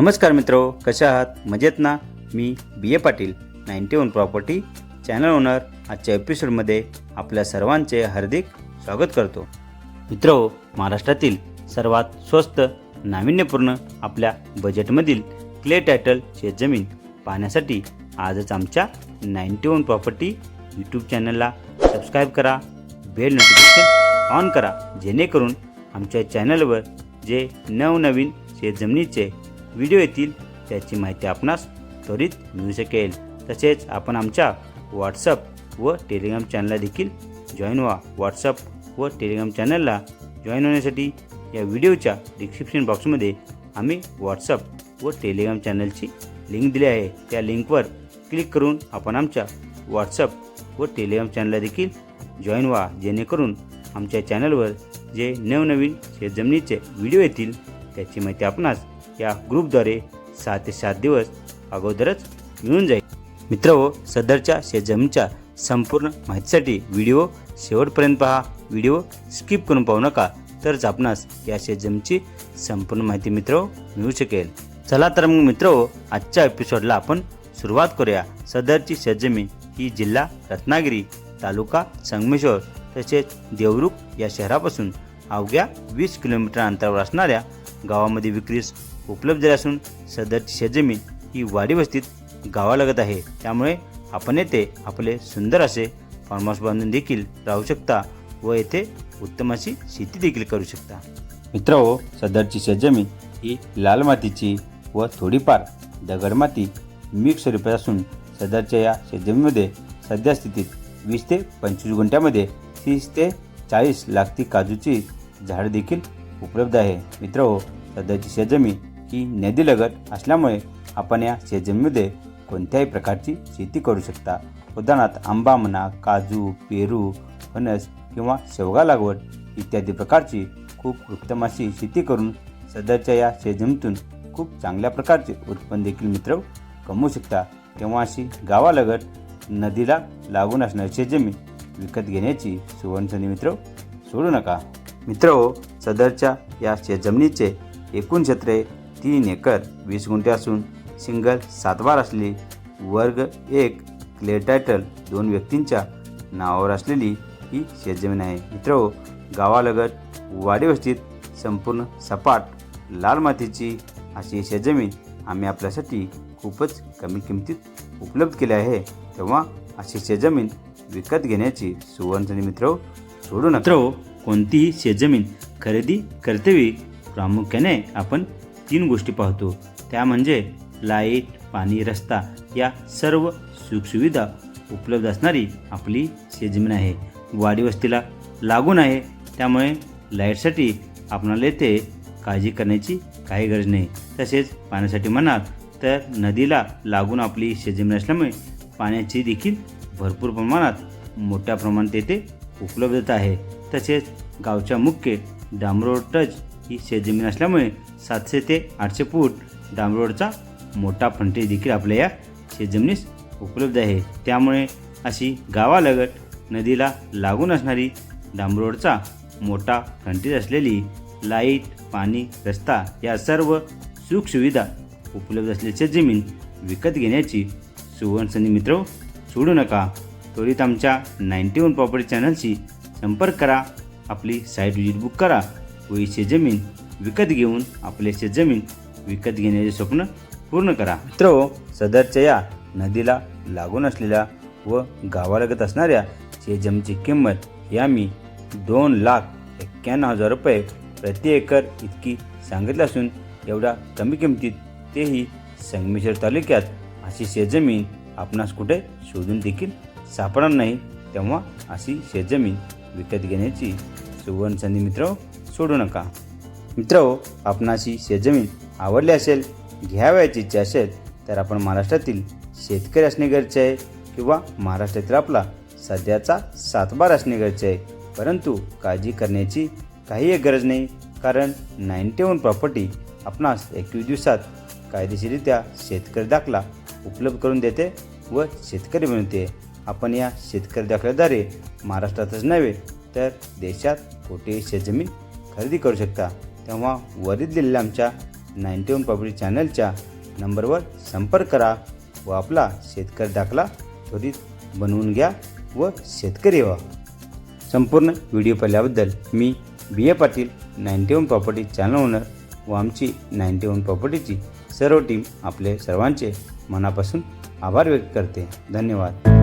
नमस्कार मित्रो कशा आहात? मजेत ना? मी B A Patil ninety one property channel owner. आजच्या एपिसोडमध्ये आपल्या सर्वांचे हार्दिक स्वागत करतो. मित्रो महाराष्ट्रातील सर्वात स्वस्त नाविन्यपूर्ण आपल्या बजेटमधील क्ले टायटल शेतजमीन पाहण्यासाठी आजच आमच्या नाईन्टी वन प्रॉपर्टी यूट्यूब चॅनलला सबस्क्राईब करा बेल नोटिफिकेशन ऑन करा जेणेकरून आमच्या चॅनलवर जे नवनवीन शेतजमिनीचे व्हिडिओ येतील त्याची माहिती आपणास त्वरित मिळू शकेल. तसेच आपण आमच्या व्हॉट्सअप व टेलिग्राम चॅनलला देखील जॉईन व्हा. व्हॉट्सअप व टेलिग्राम चॅनलला जॉईन होण्यासाठी या व्हिडिओच्या डिस्क्रिप्शन बॉक्समध्ये आम्ही व्हॉट्सअप व टेलिग्राम चॅनलची लिंक दिली आहे. त्या लिंकवर क्लिक करून आपण आमच्या व्हॉट्सअप व टेलिग्राम चॅनलला देखील जॉईन व्हा. जेणेकरून आमच्या चॅनलवर जे नवनवीन शेतजमिनीचे व्हिडिओ येतील त्याची माहिती आपणास या ग्रुपद्वारे सहा ते सात दिवस अगोदरच मिळून जाईल. मित्र हो सदरच्या शेतजमिनीच्या संपूर्ण माहितीसाठी व्हिडिओ शेवटपर्यंत पहा. व्हिडिओ स्किप करून पाहू नका तरच आपणास या शेतजमिनीची संपूर्ण माहिती मित्र हो, मिळू शकेल. चला तर मग मित्र हो, आजच्या एपिसोडला आपण सुरुवात करूया. सदरची शेतजमीन ही जिल्हा रत्नागिरी तालुका संगमेश्वर तसेच देवरुख या शहरापासून अवघ्या वीस किलोमीटर अंतरावर असणाऱ्या गावामध्ये विक्रीस उपलब्ध झाली असून सदरची शेतजमीन ही वाडी वस्तीत गावालगत आहे. त्यामुळे आपण येथे आपले सुंदर असे फार्म हाऊस बांधून देखील राहू शकता व येथे उत्तम अशी शेती देखील करू शकता. मित्र हो सदरची शेतजमीन ही लाल मातीची व थोडीफार दगडमाती मिक्स स्वरूपात असून सदरच्या या शेतजमीमध्ये सध्या स्थितीत वीस ते पंचवीस गुंठ्यामध्ये तीस ते चाळीस लागती काजूची झाडं देखील उपलब्ध आहे. मित्र हो सध्याची शेतजमीन ही नदीलगत असल्यामुळे आपण या शेतजमीनीमध्ये कोणत्याही प्रकारची शेती करू शकता. उदाहरणार्थ आंबा म्हणा काजू पेरू फणस किंवा शेवगा लागवड इत्यादी प्रकारची खूप उत्तम अशी शेती करून सध्याच्या या शेतजमीतून खूप चांगल्या प्रकारचे उत्पन्न देखील मित्र कमवू शकता. तेव्हा अशी गावालगत नदीला लागून असणारी शेतजमीन विकत घेण्याची सुवर्णसंधी मित्र सोडू नका. मित्र हो सदरच्या या शेतजमिनीचे एकूण क्षेत्र तीन एकर वीस गुंठे असून सिंगल सातवार असले वर्ग एक क्ले टायटल दोन व्यक्तींच्या नावावर असलेली ही शेतजमीन आहे. मित्र हो गावालगत वाडीवस्तीत संपूर्ण सपाट लाल मातीची अशी शेतजमीन आम्ही आपल्यासाठी खूपच कमी किमतीत उपलब्ध केली आहे. तेव्हा अशी शेतजमीन विकत घेण्याची सुवर्णसनी मित्र हो, सोडू नका. मित्र हो, कोणतीही शेतजमीन खरेदी करतेवेळी प्रामुख्याने आपण तीन गोष्टी पाहतो. त्या म्हणजे लाइट पाणी रस्ता या सर्व सुखसुविधा उपलब्ध असणारी आपली शेतजमीन आहे. वाडी वस्तीला लागून आहे. त्यामुळे लाईटसाठी आपणाला येथे काळजी करण्याची काही गरज नाही. तसेच पाण्यासाठी म्हणाल तर नदीला लागून आपली शेतजमीन असल्यामुळे पाण्याची देखील भरपूर प्रमाणात मोठ्या प्रमाणात येथे उपलब्धता आहे. तसेच गावच्या मुख्य डांबरोड टच ही शेतजमीन असल्यामुळे सातशे ते आठशे फूट डांबरोडचा मोठा फंटे देखील आपल्या या शेतजमिनीस उपलब्ध आहे. त्यामुळे अशी गावालगत नदीला लागून असणारी डांबरोडचा मोठा फंटेज असलेली लाइट पाणी रस्ता या सर्व सुखसुविधा उपलब्ध असलेली शेतजमीन विकत घेण्याची सुवर्णसंधी मित्र सोडू नका. त्वरित आमच्या नाईन्टी वन प्रॉपर्टी चॅनलशी संपर्क करा. आपली साईट विजिट बुक करा. व ही शेतजमीन विकत घेऊन आपले शेतजमीन विकत घेण्याचे स्वप्न पूर्ण करा. मित्र सदरच्या या नदीला लागून असलेल्या व गावालगत असणाऱ्या शेजमची किंमत ही आम्ही दोन लाख एक्क्याण्णव हजार रुपये प्रति एकर इतकी सांगितली असून एवढ्या कमी किमतीत तेही संगमेश्वर तालुक्यात अशी शेतजमीन आपणास कुठे शोधून देखील सापडणार नाही. तेव्हा अशी शेतजमीन विकत घेण्याची सुवर्ण संधी मित्र. सोडू नका. मित्र आपणाशी शेतजमीन आवडली असेल घ्यावयाची इच्छा असेल तर आपण महाराष्ट्रातील शेतकरी असणे गरजेचे आहे किंवा महाराष्ट्रातील आपला सध्याचा सातबार असणे गरजेचे आहे. परंतु काळजी करण्याची काही एक गरज नाही कारण नाईन्टी वन प्रॉपर्टी आपणास एकवीस दिवसात कायदेशीररित्या शेतकरी दाखला उपलब्ध करून देते व शेतकरी बनवते. आपण या शेतकरी दाखल्याद्वारे महाराष्ट्रातच नव्हे तर देशात कोठेही शेतजमीन खरेदी करू शकता. तेव्हा वरील दिलेल्या आमच्या नाईन्टी वन प्रॉपर्टी चॅनलच्या नंबरवर संपर्क करा व आपला शेतकरी दाखला त्वरित बनवून घ्या व शेतकरी व्हा. संपूर्ण व्हिडिओ पाहिल्याबद्दल मी B A Patil ninety one property channel owner व आमची नाईन्टी वन प्रॉपर्टीची सर्व टीम आपले सर्वांचे मनापासून आभार व्यक्त करते. धन्यवाद.